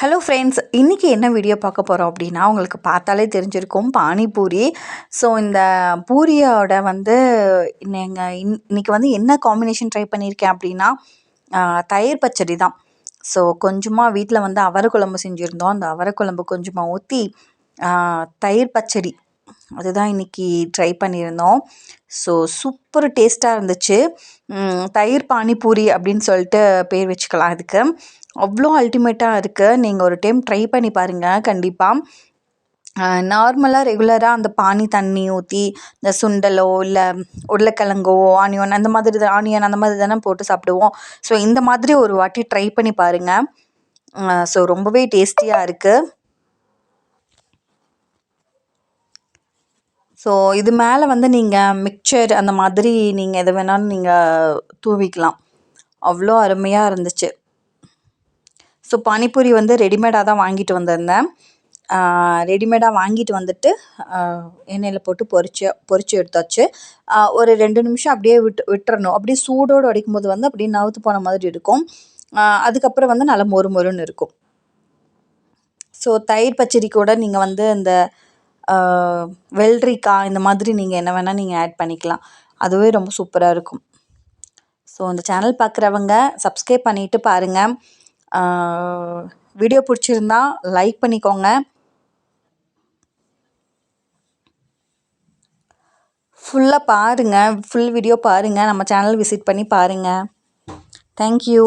Hello friends இன்றைக்கி என்ன video பார்க்க போகிறோம் அப்படின்னா உங்களுக்கு பார்த்தாலே தெரிஞ்சிருக்கும் பானிபூரி. ஸோ இந்த பூரியோட வந்து நீங்கள் இன் இன்றைக்கி வந்து என்ன காம்பினேஷன் ட்ரை பண்ணியிருக்கேன் அப்படின்னா தயிர் பச்சடி தான். ஸோ கொஞ்சமாக வீட்டில் வந்து அவரை குழம்பு செஞ்சுருந்தோம். அந்த அவரை குழம்பு கொஞ்சமாக ஊற்றி தயிர் பச்சடி. அதுதான் இன்றைக்கி ட்ரை பண்ணியிருந்தோம். ஸோ சூப்பர் டேஸ்ட்டாக இருந்துச்சு. தயிர் பானிபூரி அப்படின்னு சொல்லிட்டு பேர் வச்சுக்கலாம் அதுக்கு. அவ்வளோ அல்டிமேட்டாக இருக்குது நீங்கள் ஒரு டைம் ட்ரை பண்ணி பாருங்கள் கண்டிப்பாக நார்மலாக ரெகுலராக அந்த பானி தண்ணி ஊற்றி இந்த சுண்டலோ இல்லை உருளைக்கிழங்கோ ஆனியன் அந்த மாதிரி தான் ஆனியன் அந்த மாதிரி தானே போட்டு சாப்பிடுவோம். ஸோ இந்த மாதிரி ஒரு வாட்டி ட்ரை பண்ணி பாருங்கள் ஸோ ரொம்பவே டேஸ்டியாக இருக்குது ஸோ இது மேலே வந்து நீங்கள் மிக்சர் அந்த மாதிரி நீங்கள் எது வேணாலும் நீங்கள் தூவிக்கலாம். அவ்வளோ அருமையாக இருந்துச்சு. ஸோ பானிபூரி வந்து ரெடிமேடாக தான் வாங்கிட்டு வந்திருந்தேன். ரெடிமேடாக வாங்கிட்டு வந்துட்டு எண்ணெயில் போட்டு பொரிச்சு பொரிச்சு எடுத்தாச்சு. ஒரு ரெண்டு நிமிஷம் அப்படியே விட்டு விட்டுறணும். அப்படியே சூடோடு அடிக்கும் போது வந்து அப்படியே நவுத்து போன மாதிரி இருக்கும். அதுக்கப்புறம் வந்து நல்லா மொறு மொறுன்னு இருக்கும். ஸோ தயிர் பச்சடி கூட நீங்கள் வந்து இந்த வெள்ளரிக்காய் இந்த மாதிரி நீங்கள் என்ன வேணால் நீங்கள் ஆட் பண்ணிக்கலாம். அதுவே ரொம்ப சூப்பராக இருக்கும். ஸோ இந்த சேனல் பார்க்குறவங்க சப்ஸ்கிரைப் பண்ணிவிட்டு பாருங்கள் வீடியோ பிடிச்சிருந்தா லைக் பண்ணிக்கோங்க. ஃபுல்லாக பாருங்கள் ஃபுல் வீடியோ பாருங்கள் நம்ம சேனல் விசிட் பண்ணி பாருங்கள் தேங்க்யூ